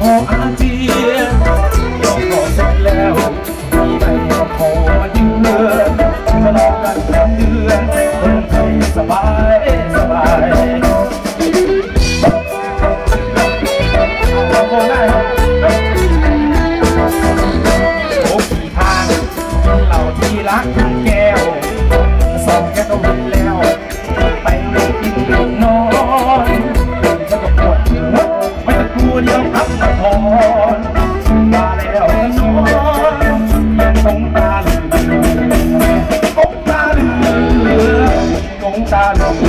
Oh, I'm dear. สบายสบายลำโพงได้โอ้คทางเหล่าที่รักแก้วสองแก้วก็วินแล้ว ไปกินนอนแล้ก็ปวดหัวไม่ต้องกลัวเดียวครับนคร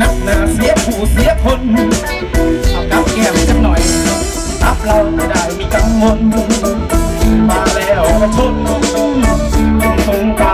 นักหนาเสียผู้เสียคน เอากับแก้มจังหน่อยรับเราไม่ได้มีกังวลมาแล้วชนตรงตา